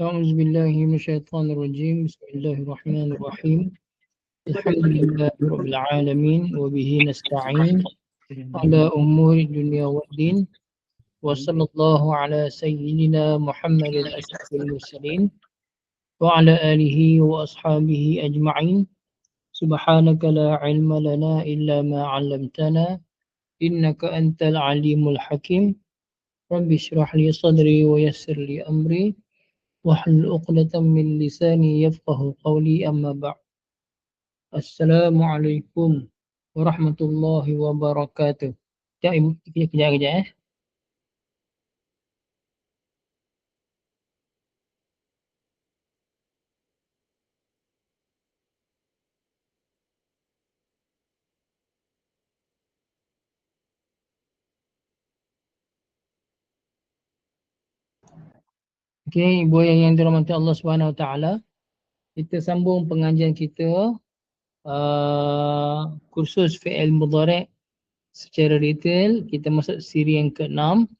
أعوذ بالله من الشيطان الرجيم. بسم الله الرحمن الرحيم. الحمد لله رب العالمين وبه نستعين على أمور الدنيا والدين وصلى الله على سيدنا محمد أشرف المرسلين وعلى آله وأصحابه أجمعين. سبحانك لا علم لنا إلا ما علمتنا إنك أنت العليم الحكيم. رب اشرح لي صدري ويسر لي أمري. واحلل عقدة من لساني يفقه قولي أما بعد السلام عليكم ورحمة الله وبركاته Sekejap ibu, kejap kejap kejap eh. Okey, ibu yang, yang dirahmati Allah Subhanahu Wa Taala. Kita sambung pengajian kita uh, kursus fi'il mudhari' secara detail. Kita masuk siri yang ke-6.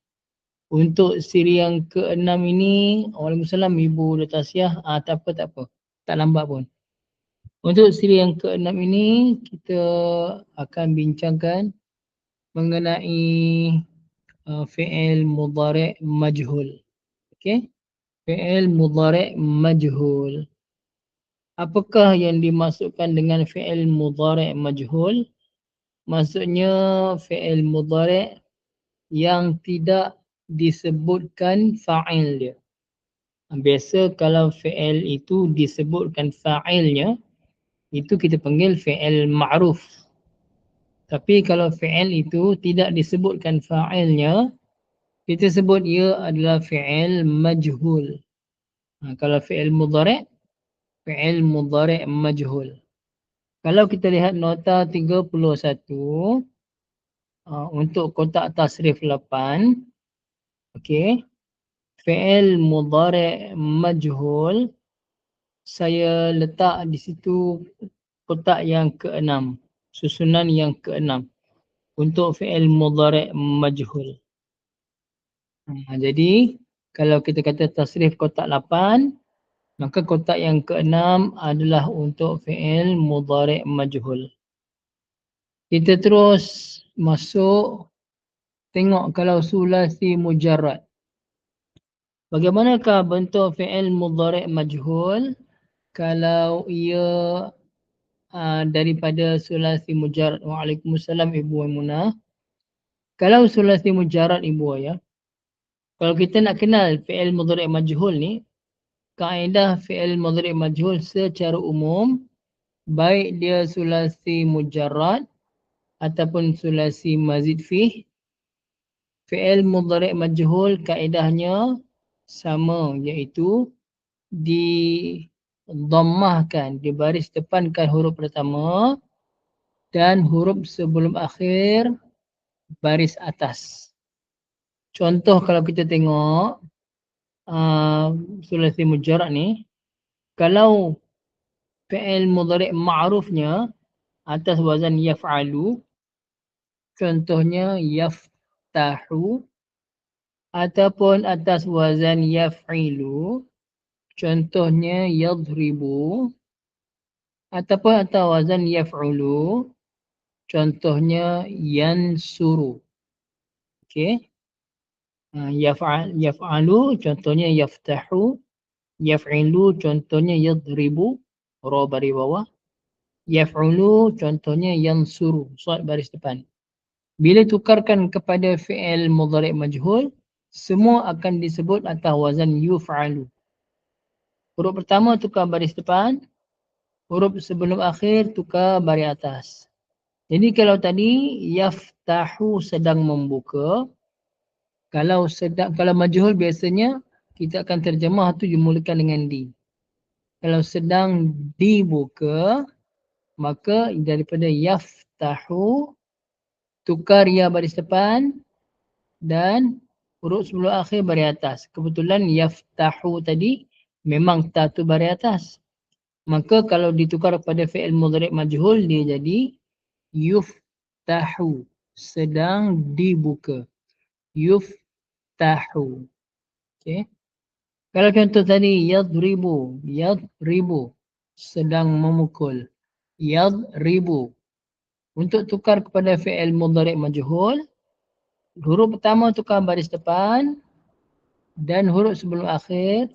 Untuk siri yang ke-6 ini, Waalaikumsalam Ibu Datasiah, ah, tak apa tak apa. Tak lambat pun. Untuk siri yang ke-6 ini, kita akan bincangkan mengenai uh, fi'il mudhari' majhul. Okey fi'il mudhari' majhul. Apakah yang dimasukkan dengan fi'il mudhari' majhul? Maksudnya fi'il mudhari' yang tidak disebutkan fa'il dia. Biasa kalau fi'il itu disebutkan fa'ilnya, itu kita panggil fi'il ma'ruf. Tapi kalau fi'il itu tidak disebutkan fa'ilnya, kita sebut ia adalah fi'il majhul. Ha, kalau fi'il mudhari' fi'il mudhari' majhul. Kalau kita lihat nota 31 uh, untuk kotak tasrif 8 okey fi'il mudhari' majhul saya letak di situ kotak yang ke-6 susunan yang ke-6 untuk fi'il mudhari' majhul. Ha, jadi kalau kita kata tasrif kotak 8 maka kotak yang keenam adalah untuk fi'il mudhari' majhul. Kita terus masuk tengok kalau sulasi mujarrad. Bagaimanakah bentuk fi'il mudhari' majhul kalau ia uh, daripada sulasi mujarrad. Waalaikumsalam Ibu Muna. Kalau sulasi mujarrad Ibu ya, kalau kita nak kenal fi'il mudhari' majhul ni, kaedah fi'il mudhari' majhul secara umum, baik dia sulasi mujarrad ataupun sulasi mazid fih, fi'il mudhari' majhul kaedahnya sama iaitu di dhammahkan, di baris depankan huruf pertama dan huruf sebelum akhir baris atas. Contoh kalau kita tengok uh, sulasi mujarrad ni kalau fi'il mudhari' ma'rufnya atas wazan yaf'alu contohnya yaftahu ataupun atas wazan yaf'ilu contohnya yadribu ataupun atas wazan yaf'ulu contohnya yansuru. Okey. Ha, yaf'al yaf'alu contohnya yaftahu yaf'ilu contohnya yadribu ra baris bawah. Yaf'ulu contohnya yansuru suat baris depan. Bila tukarkan kepada fi'il mudhari' majhul semua akan disebut atas wazan yuf'alu. Huruf pertama tukar baris depan huruf sebelum akhir tukar baris atas. Jadi kalau tadi yaftahu sedang membuka kalau sedang kalau majhul biasanya kita akan terjemah tu dimulakan dengan di. Kalau sedang dibuka maka daripada yaftahu tukar ya baris depan dan huruf sebelum akhir baris atas. Kebetulan yaftahu tadi memang ta tu baris atas. Maka kalau ditukar pada fi'il mudhari' majhul dia jadi yuftahu sedang dibuka. Yuf yaftahu. Okey. Kalau contoh tadi yadribu, yadribu sedang memukul. Yadribu. Untuk tukar kepada fi'il mudhari' majhul, huruf pertama tukar baris depan dan huruf sebelum akhir.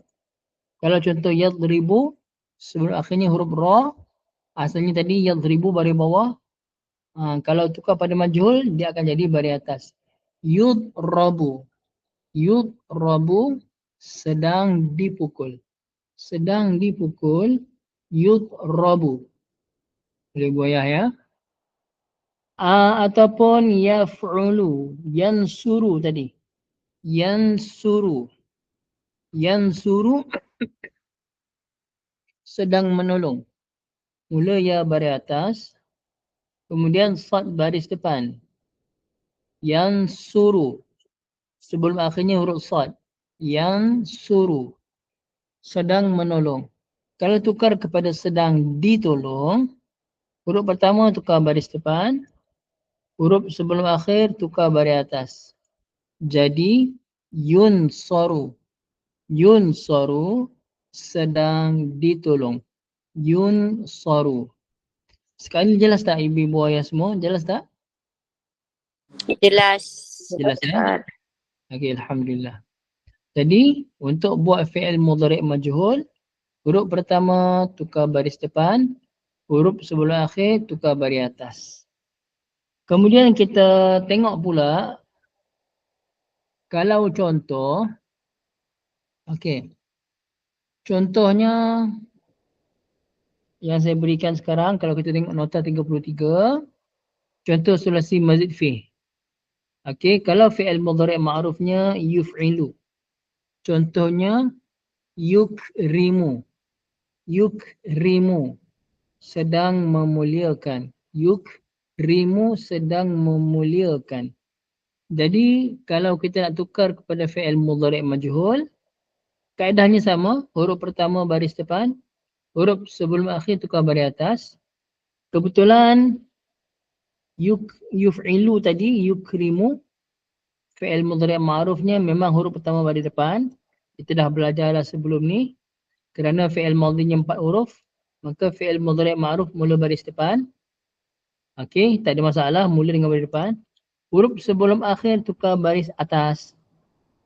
Kalau contoh yadribu, sebelum akhirnya huruf ra, asalnya tadi yadribu baris bawah. Ha, kalau tukar pada majhul, dia akan jadi baris atas. Yudrabu. Yudrabu sedang dipukul. Sedang dipukul yudrabu. Boleh buayah ya. A, ataupun yaf'ulu, yansuru tadi. Yansuru. Yansuru sedang menolong. Mula ya baris atas. Kemudian sad baris depan. Yansuru. Sebelum akhirnya huruf sad yang suruh sedang menolong. Kalau tukar kepada sedang ditolong, huruf pertama tukar baris depan, huruf sebelum akhir tukar baris atas. Jadi yun soru, yun soru sedang ditolong. Yun soru. Sekali jelas tak ibu-ibu ayah semua? Jelas tak? Jelas. Jelas ya? Okey, Alhamdulillah. Jadi untuk buat fi'il mudhari' majhul, huruf pertama tukar baris depan, huruf sebelum akhir tukar baris atas. Kemudian kita tengok pula kalau contoh okey. Contohnya yang saya berikan sekarang kalau kita tengok nota 33 contoh sulasi mazid fi. Okey, kalau fi'il mudhari' ma'rufnya yuf'ilu. Contohnya yukrimu. Yukrimu sedang memuliakan. Yukrimu sedang memuliakan. Jadi kalau kita nak tukar kepada fi'il mudhari' majhul, kaedahnya sama, huruf pertama baris depan, huruf sebelum akhir tukar baris atas. Kebetulan yuk yuf'ilu tadi yukrimu fi'il mudhari' ma'rufnya memang huruf pertama baris depan. Kita dah belajar dah sebelum ni. Kerana fi'il madhinya empat huruf maka fi'il mudhari' ma'ruf mula baris depan. Okey tak ada masalah mula dengan baris depan. Huruf sebelum akhir tukar baris atas.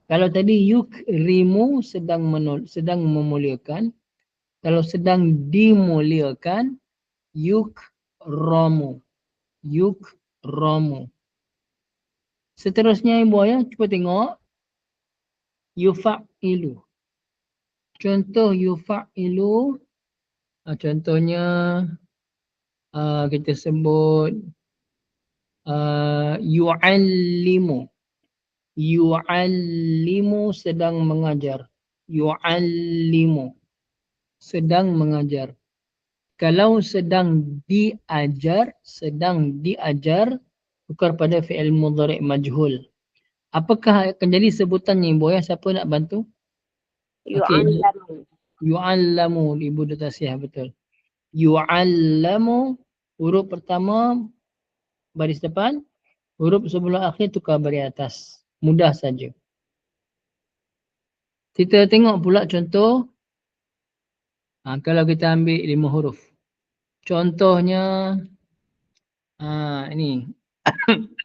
Kalau tadi yukrimu sedang menul sedang memuliakan. Kalau sedang dimuliakan yukramu yukramu seterusnya ibu ayah cuba tengok yufa'ilu. Contoh yufa'ilu, uh, contohnya uh, kita sebut uh, yu'allimu. Yu'allimu sedang mengajar. Yu'allimu sedang mengajar. Kalau sedang diajar, sedang diajar, tukar pada fi'il mudhari' majhul. Apakah akan jadi sebutannya ibu ya? Siapa nak bantu? Yu'allamu. Okay. Yu'allamu ibu dah tasih betul. Yu'allamu huruf pertama baris depan, huruf sebelum akhir tukar baris atas. Mudah saja. Kita tengok pula contoh ha, kalau kita ambil lima huruf. Contohnya ha, ini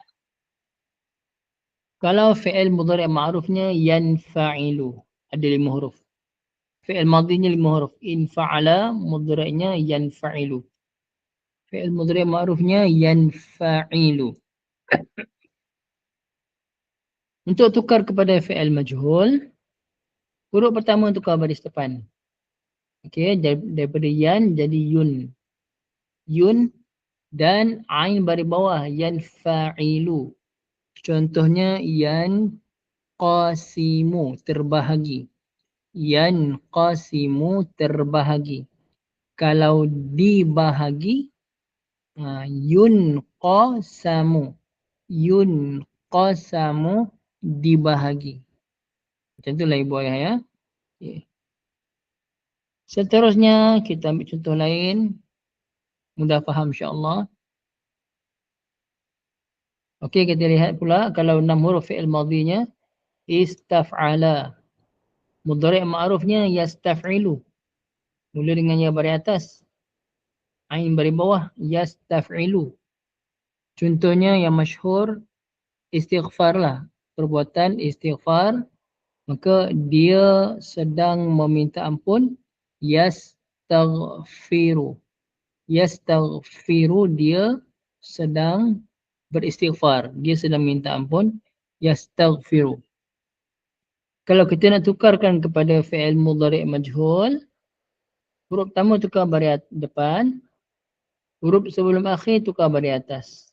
Kalau fi'il mudhari' ma'rufnya yanfa'ilu. Ada lima huruf. Fi'il madhinya lima huruf. In fa'ala mudhari'nya yanfa'ilu. Fi'il mudhari' ma'rufnya yanfa'ilu. Untuk tukar kepada fi'il majhul, huruf pertama tukar baris depan. Okey, daripada yan jadi yun. Yun dan ain baris bawah yanfa'ilu. Contohnya yan qasimu terbahagi. Yan qasimu terbahagi. Kalau dibahagi ha, yun qasamu. Yun qasamu dibahagi. Macam itulah ibu ayah ya. Okay. Seterusnya kita ambil contoh lain. Mudah faham insya-Allah. Okey kita lihat pula kalau enam huruf fi'il madhinya istaf'ala. Mudhari' ma'rufnya yastaf'ilu. Mula dengan ya baris atas. Ain baris bawah yastaf'ilu. Contohnya yang masyhur istighfar lah. Perbuatan istighfar. Maka dia sedang meminta ampun. Yastaghfiru. Yastaghfiru dia sedang beristighfar. Dia sedang minta ampun. Yastaghfiru. Kalau kita nak tukarkan kepada fi'il mudhari' majhul, huruf pertama tukar baris depan, huruf sebelum akhir tukar baris atas.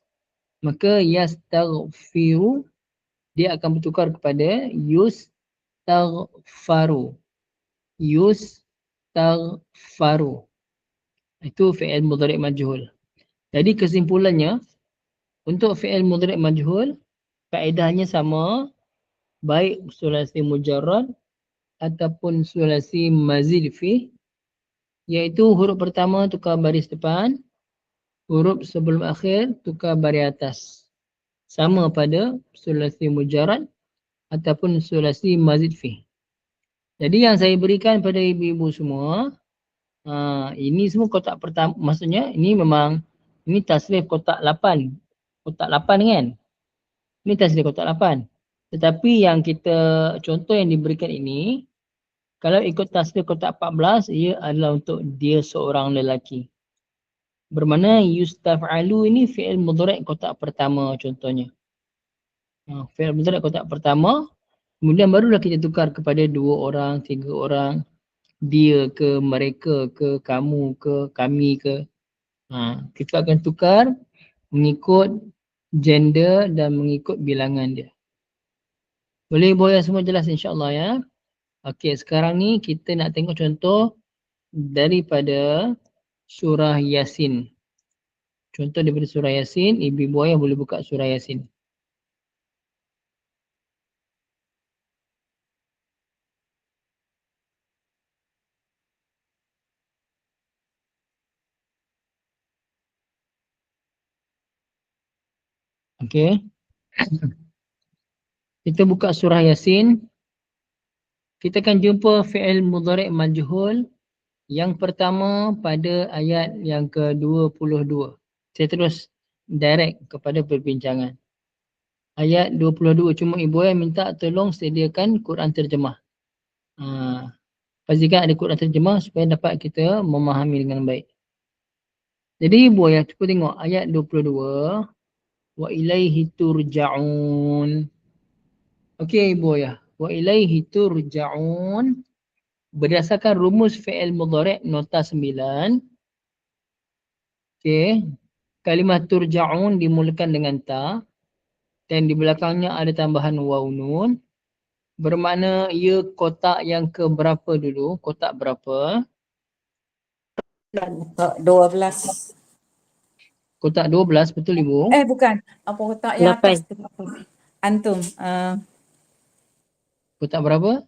Maka yastaghfiru dia akan bertukar kepada yustaghfaru. Yustaghfaru. Itu fi'il mudhari' majhul. Jadi kesimpulannya untuk fi'il mudhari' majhul kaedahnya sama baik sulasi mujarrad ataupun sulasi mazid fi iaitu huruf pertama tukar baris depan huruf sebelum akhir tukar baris atas sama pada sulasi mujarrad ataupun sulasi mazid fi jadi yang saya berikan pada ibu-ibu semua uh, ini semua kotak pertama maksudnya ini memang ini tasrif kotak 8 kotak 8 kan ini tasrif kotak 8 tetapi yang kita contoh yang diberikan ini kalau ikut tasbih kotak 14 ia adalah untuk dia seorang lelaki. Bermakna yustaf'alu ini fi'il mudhari' kotak pertama contohnya. Ha, fi'il mudhari' kotak pertama kemudian barulah kita tukar kepada dua orang, tiga orang dia ke mereka ke kamu ke kami ke ha, kita akan tukar mengikut gender dan mengikut bilangan dia. Boleh ibu semua jelas insyaAllah ya. Okey sekarang ni kita nak tengok contoh daripada surah Yasin. Contoh daripada surah Yasin, ibu-ibu yang boleh buka surah Yasin. Okey. Kita buka surah Yasin. Kita akan jumpa fi'il mudhari' majhul yang pertama pada ayat yang ke-22. Saya terus direct kepada perbincangan. Ayat 22 cuma ibu yang minta tolong sediakan Quran terjemah. Ha, pastikan ada Quran terjemah supaya dapat kita memahami dengan baik. Jadi ibu ya cuba tengok ayat 22. Wa ilaihi turja'un. Okey Ibu ya. Wa ilaihi turja'un berdasarkan rumus fi'il mudhari' nota 9. Okey. Kalimah turja'un dimulakan dengan ta dan di belakangnya ada tambahan waw nun. Bermakna ia kotak yang ke berapa dulu? Kotak berapa? Kotak 12. Kotak 12 betul Ibu? Eh bukan. Apa kotak yang atas tu? Antum. Uh, Kotak berapa?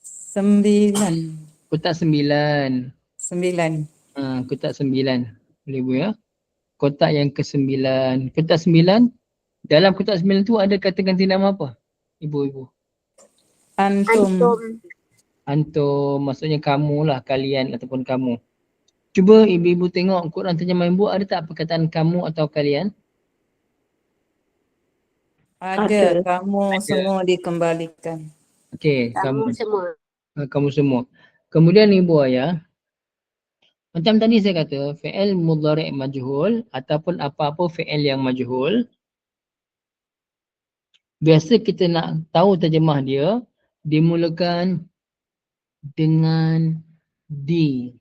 Sembilan. Kotak sembilan. Sembilan. Ha, kotak sembilan. Boleh bu ya? Kotak yang ke sembilan. Kotak sembilan. Dalam kotak sembilan tu ada kata ganti nama apa? Ibu-ibu. Antum. Antum. Antum. Maksudnya kamu lah. Kalian ataupun kamu. Cuba ibu-ibu tengok Quran terjemah ibu ada tak perkataan kamu atau kalian? Ada, kamu ada. semua dikembalikan. Okey, kamu, kamu semua. Uh, kamu semua. Kemudian ibu ayah, macam tadi saya kata, fi'il mudhari' majhul ataupun apa-apa fi'il yang majhul, biasa kita nak tahu terjemah dia, dimulakan dengan di.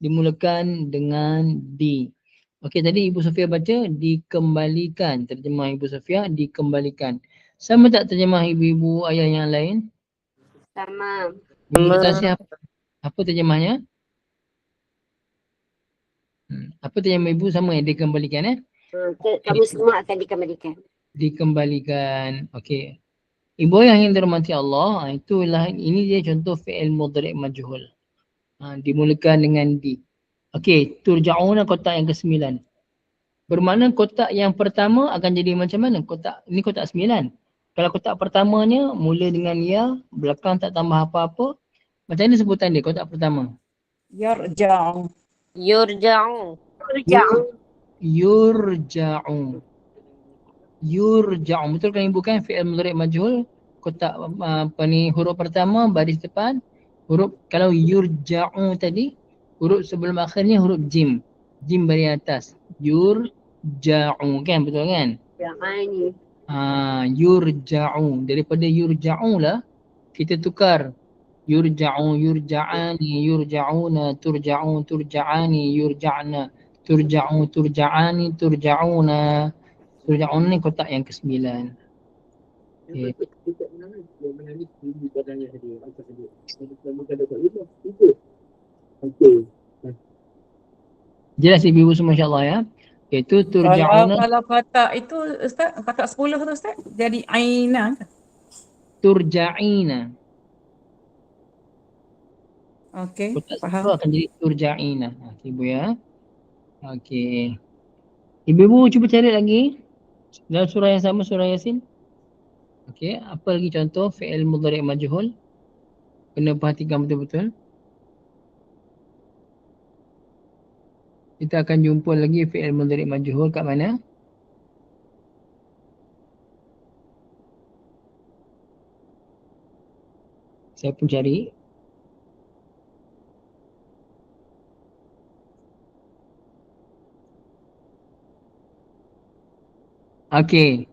Dimulakan dengan di. Okey tadi Ibu Sofia baca dikembalikan. Terjemah Ibu Sofia dikembalikan. Sama tak terjemah ibu-ibu ayah yang lain? Sama. Ibu Tasya apa? Apa terjemahnya? Hmm. Apa terjemah ibu sama yang dikembalikan eh? Hmm, kamu semua akan dikembalikan. Dikembalikan. Okey. Ibu ayah yang dirahmati Allah, ah, itulah ini dia contoh fi'il mudhari' majhul. Ha, dimulakan dengan di. Okey, turja'una kotak yang ke-9. Bermakna kotak yang pertama akan jadi macam mana? Kotak ini kotak 9. Kalau kotak pertamanya mula dengan ya, belakang tak tambah apa-apa. Macam mana sebutan dia kotak pertama? Yarja'u. Yurja'u. Yurja'u. Yurja'u. Yurja'u. Betul kan ibu kan fi'il mudhari' majhul? Kotak uh, apa ni huruf pertama baris depan. Huruf kalau yurja'u tadi huruf sebelum akhirnya huruf jim. Jim baris atas. Yurja'u kan betul kan? Ya'ani. Ha, yurja'u. Daripada yurja'u lah kita tukar yurja'u, yurja'ani, yurja'una, turja'u, turja'ani, yurja'na, turja'u, turja'ani, turja'una. Turja'una ni kotak yang kesembilan. Okay. Jelas ibu-ibu semua insyaAllah ya. Iaitu Kalau, turja'una, kalau kotak itu Ustaz, kotak 10 tu Ustaz, jadi aina ke? turja'ina. Okey, faham. sepuluh akan jadi turja'ina. Okey ibu ya. Okey. Ibu-ibu cuba cari lagi dalam surah yang sama surah Yasin. Okey, apa lagi contoh fi'il mudhari' majhul? Kena perhatikan betul-betul. Kita akan jumpa lagi fi'il mudhari' majhul kat mana? Saya pun cari. Okey.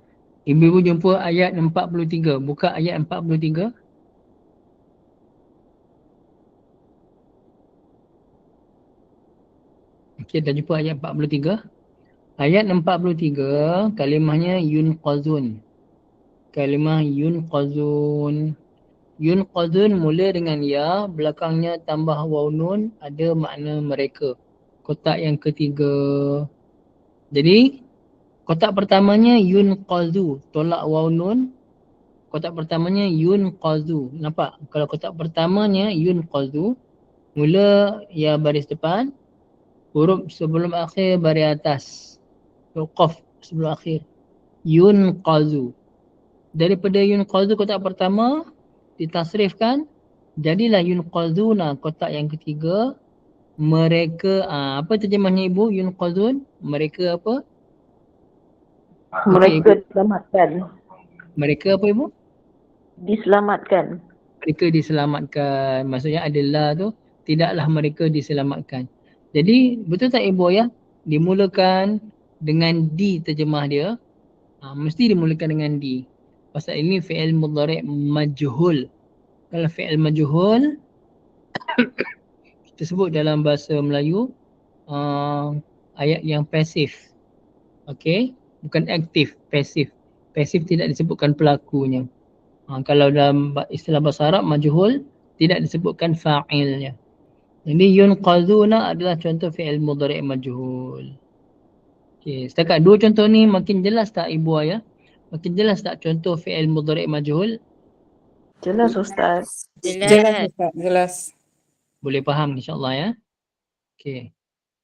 Ibu-ibu jumpa ayat 43. Buka ayat 43. Okey, dah jumpa ayat 43. Ayat 43, kalimahnya yunqazun. Kalimah yunqazun. Yunqazun mula dengan ya, belakangnya tambah waw nun, ada makna mereka. Kotak yang ketiga. Jadi, Kotak pertamanya yunqazu, tolak waw nun. Kotak pertamanya yunqazu. Nampak? Kalau kotak pertamanya yunqazu, mula ya baris depan, huruf sebelum akhir baris atas. Qaf sebelum akhir. Yunqazu. Daripada yunqazu kotak pertama ditasrifkan jadilah yunqazuna kotak yang ketiga mereka ah, apa terjemahnya ibu yunqazun mereka apa Mereka diselamatkan. Mereka apa ibu? Diselamatkan. Mereka diselamatkan. Maksudnya adalah tu tidaklah mereka diselamatkan. Jadi betul tak ibu ya? Dimulakan dengan di terjemah dia. Ha, mesti dimulakan dengan di. Pasal ini fi'il mudhari' majhul. Kalau fi'il majhul kita sebut dalam bahasa Melayu uh, ayat yang pasif. Okey? Bukan aktif, pasif. Pasif tidak disebutkan pelakunya. Ha, kalau dalam istilah bahasa Arab majhul tidak disebutkan fa'ilnya. Jadi yunqazuna adalah contoh fi'il mudhari' majhul. Okey, setakat dua contoh ni makin jelas tak ibu ayah? Makin jelas tak contoh fi'il mudhari' majhul? Jelas Ustaz. Jelas Jelas. Ustaz, jelas. Boleh faham insya-Allah ya. Okey.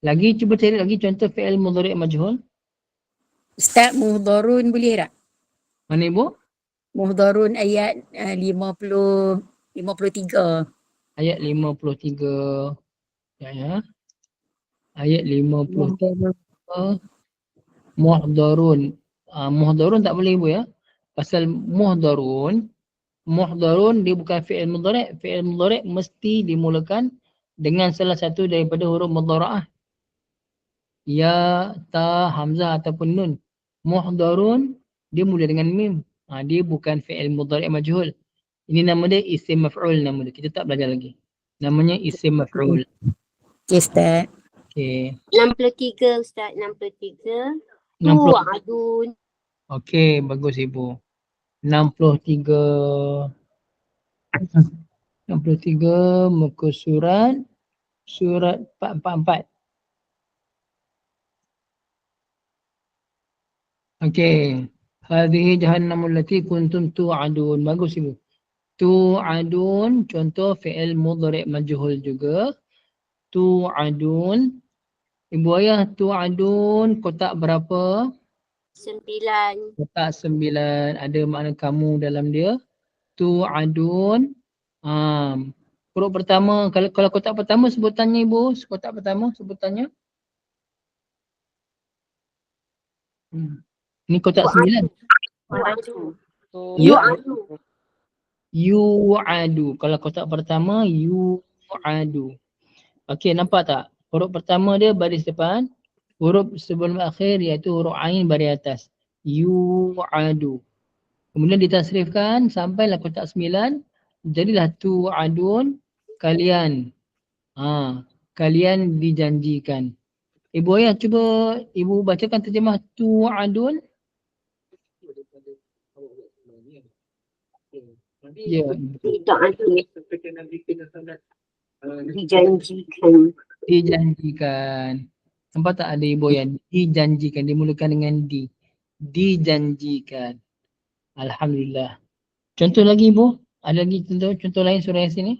Lagi cuba cari lagi contoh fi'il mudhari' majhul. Ustaz muhdharun boleh tak? Mana ibu? Muhdharun ayat uh, 50 53. Ayat 53. Ya ya. Ayat 53. muhdarun. Uh, muhdarun tak boleh ibu ya. Pasal muhdarun, muhdarun dia bukan fi'il mudhari'. Fi'il mudhari' mesti dimulakan dengan salah satu daripada huruf mudhara'ah. Ya, ta, hamzah ataupun nun. Muhdarun dia mula dengan mim. Ha, dia bukan fi'il mudhari' majhul. Ini nama dia isim maf'ul nama dia. Kita tak belajar lagi. Namanya isim maf'ul. Okey Ustaz. Okey. 63 Ustaz, 63. 60. Tu'adun. Okey, bagus ibu. 63 63 muka surat surat 444. Okey. Hadhihi jahannamul lati kuntum tu'adun. Bagus ibu. Tu'adun contoh fi'il mudhari' majhul juga. Tu'adun. Ibu ayah tu'adun kotak berapa? Sembilan. Kotak sembilan ada makna kamu dalam dia. Tu'adun. Um, huruf pertama, kalau kalau kotak pertama sebutannya ibu, kotak pertama sebutannya. Hmm. Ini kotak sembilan. Tu'adu. Ya. Tu'adu. Yu'adu. Kalau kotak pertama, yu'adu. Okey, nampak tak? Huruf pertama dia baris depan. Huruf sebelum akhir iaitu huruf ain baris atas. Yu'adu. Kemudian ditasrifkan sampailah kotak sembilan. Jadilah tu'adun kalian. Ha, kalian dijanjikan. Ibu ayah cuba ibu bacakan terjemah tu'adun. Ya, Tidak ada. Dijanjikan. dijanjikan. Nampak tak ada ibu yang dijanjikan, dimulakan dengan di. Dijanjikan. Alhamdulillah. Contoh lagi ibu, ada lagi contoh, contoh lain surah Yasin ni?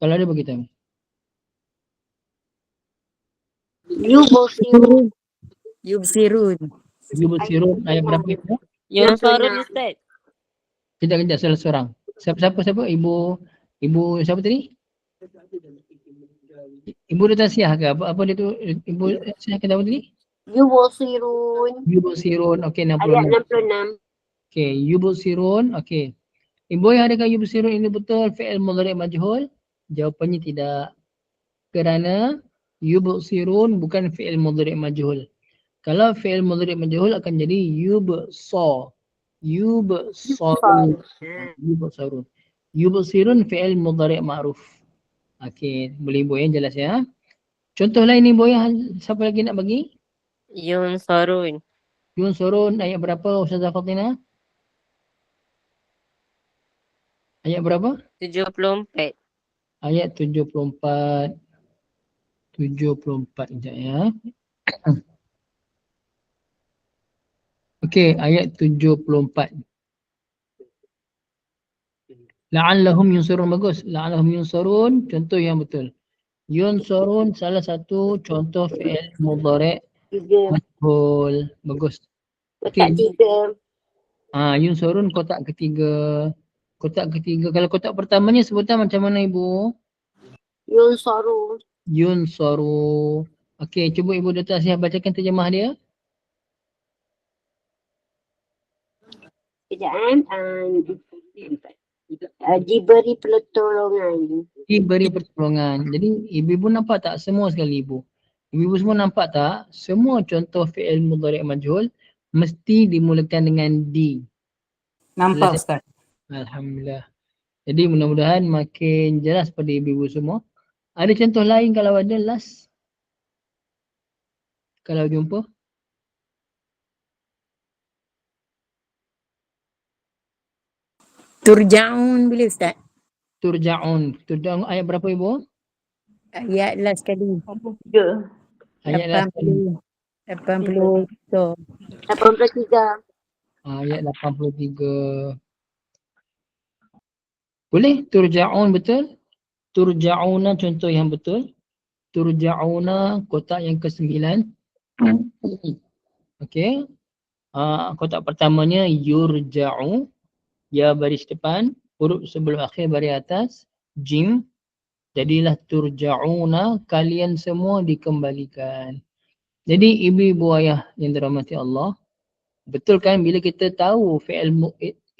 Kalau ada beritahu. Yubusirun. Yubsirun. Ibu bersirun ayat berapa itu? Yunsarun Ustaz. Kejap kejap salah seorang. Siapa siapa siapa? Ibu ibu siapa tadi? Ibu dia tasiah ke? Apa apa dia tu? Ibu tasiah ke apa tadi? Yubusirun. Ibu bersirun. Okey 66. Ayat 66. Okey, yubsirun. Okey. Ibu yang adakah yubsirun ini betul fi'il mudhari' majhul? Jawapannya tidak. Kerana yubsirun bukan fi'il mudhari' majhul. Kalau fi'il mudhari' majhul akan jadi yubsa. Yubsarun. Yubsarun. Yubsirun fi'il mudhari' ma'ruf. Okey, boleh ibu ya jelas ya. Contoh lain ibu ya, siapa lagi nak bagi? Yunsarun. Yunsurun ayat berapa Ustazah Fatina? Ayat berapa? 74. Ayat 74. 74 sekejap ya. Okey, ayat 74. La'allahum yunsurun bagus. La'allahum yunsurun contoh yang betul. Yunsurun salah satu contoh fi'il mudhari' majhul. Bagus. Kotak Okey. tiga. Ah, yunsurun kotak ketiga. Kotak ketiga. Kalau kotak pertamanya sebutan macam mana ibu? Yunsarun. Yunsaru. Okey, cuba Ibu Dr. Asyah bacakan terjemah dia. Kejap um, uh, diberi pertolongan. Diberi pertolongan. Jadi ibu-ibu nampak tak semua sekali ibu? Ibu-ibu semua nampak tak? Semua contoh fi'il mudhari' majhul mesti dimulakan dengan di. Nampak Ustaz. Alhamdulillah. Jadi mudah-mudahan makin jelas pada ibu-ibu semua. Ada contoh lain kalau ada last? Kalau jumpa? Turja'un boleh Ustaz? Turja'un. Turja'un ayat berapa ibu? Ayat last kali. Tiga. Ayat last kali. 80. 80. 83. Ayat 83. Boleh turja'un betul? Turja'una contoh yang betul. Turja'una kotak yang ke-9. Okey. Uh, kotak pertamanya yurja'u. Ya baris depan. Huruf sebelum akhir baris atas. Jim. Jadilah turja'una. Kalian semua dikembalikan. Jadi ibu-ibu ayah yang dirahmati Allah. Betul kan bila kita tahu fi'il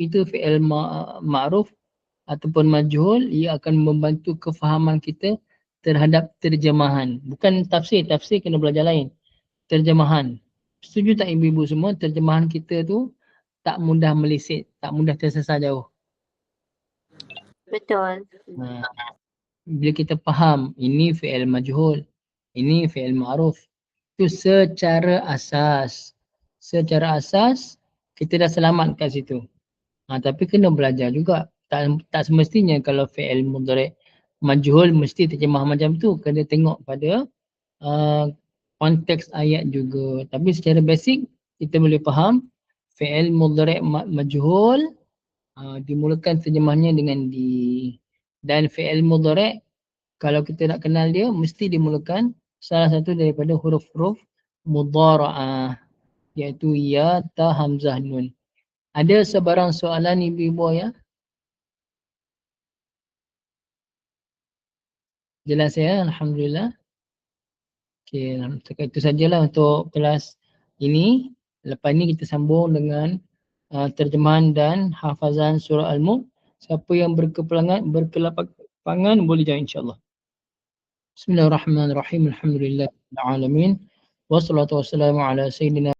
itu fi'il ma- ma'ruf ataupun majhul ia akan membantu kefahaman kita terhadap terjemahan. Bukan tafsir, tafsir kena belajar lain. Terjemahan. Setuju tak ibu-ibu semua terjemahan kita tu tak mudah meleset, tak mudah tersesat jauh. Betul. Ha. Bila kita faham ini fi'il majhul, ini fi'il ma'ruf. Itu secara asas. Secara asas kita dah selamat kat situ. Ha, tapi kena belajar juga. Tak, tak semestinya kalau fi'il mudhari' majhul mesti terjemah macam tu. Kena tengok pada uh, konteks ayat juga. Tapi secara basic kita boleh faham fi'il mudhari' ma- majhul uh, dimulakan terjemahnya dengan di dan fi'il mudhari' kalau kita nak kenal dia mesti dimulakan salah satu daripada huruf-huruf mudhara'ah. iaitu ya, ta, hamzah, nun. Ada sebarang soalan ibu-ibu ya? Jelas ya, Alhamdulillah. Okey, itu sajalah untuk kelas ini. Lepas ni kita sambung dengan uh, terjemahan dan hafazan surah Al-Mulk. Siapa yang berkepelangan, berkelapangan boleh join insyaAllah. Bismillahirrahmanirrahim. Alhamdulillah. Alamin. Wassalatu wassalamu ala Sayyidina